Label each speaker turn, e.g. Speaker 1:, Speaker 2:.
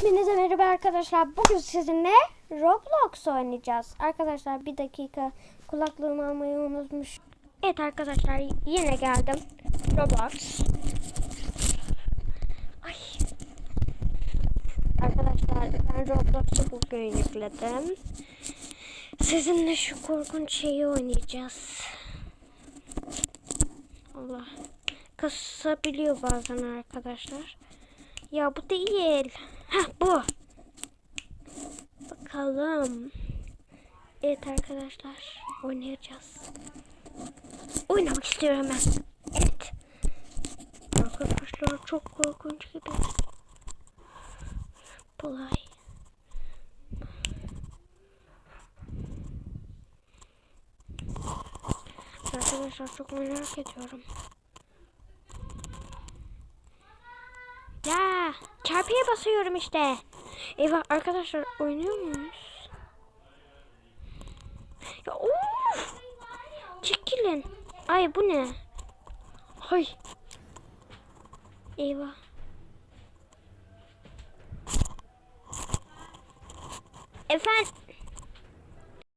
Speaker 1: Hepinize merhaba arkadaşlar. Bugün sizinle Roblox oynayacağız. Arkadaşlar bir dakika kulaklığımı almayı unutmuş. Evet arkadaşlar yine geldim. Roblox. Ay. Arkadaşlar ben Roblox'u bugün yükledim. Sizinle şu korkunç şeyi oynayacağız. Allah. Kasabiliyor bazen arkadaşlar. Ya bu değil. Ha bu. Bakalım. Evet arkadaşlar oynayacağız. Oynamak istiyorum ben. Evet. Arkadaşlar çok korkunç gibi. Kolay. Arkadaşlar çok merak ediyorum. Ya çarpıya basıyorum işte. Eyvah arkadaşlar oynuyor muyuz? Ya of! Çekilin. Ay bu ne? Hay. Eyvah. Efendim.